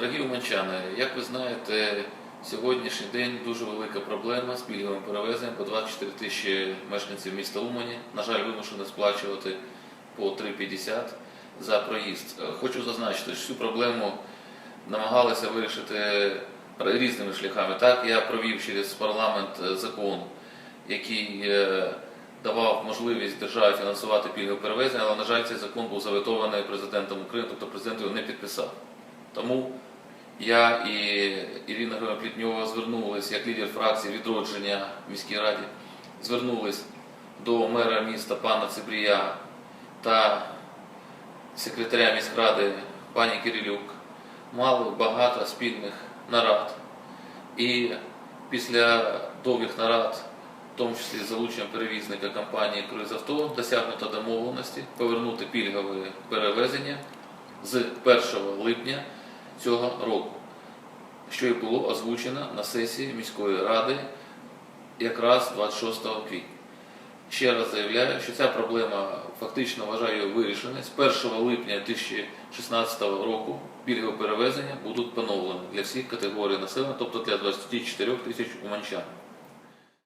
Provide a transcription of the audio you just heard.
Дорогі уманчани, як ви знаєте, сьогоднішній день дуже велика проблема з пільговим перевезенням по 24 тисячі мешканців міста Умані. На жаль, вимушені сплачувати по 3,50 за проїзд. Хочу зазначити, що цю проблему намагалися вирішити різними шляхами. Так, я провів через парламент закон, який е, давав можливість державі фінансувати пільгове перевезення, але, на жаль, цей закон був заветований президентом України, тобто президент його не підписав. Тому я і Ірина Григорівна Плітньова звернулись як лідер фракції відродження в міській раді, звернулись до мера міста пана Цибрія та секретаря міськради пані Кирилюк. Мали багато спільних нарад. І після довгих нарад, в тому числі залученням перевізника компанії «Круїзавто», досягнуто домовленості повернути пільгове перевезення з 1 липня цього року, що і було озвучено на сесії міської ради якраз 26 квітня. Ще раз заявляю, що ця проблема фактично вважаю вирішена. З 1 липня 2016 року пільгові перевезення будуть поновлені для всіх категорій населення, тобто для 24 тисяч уманчан.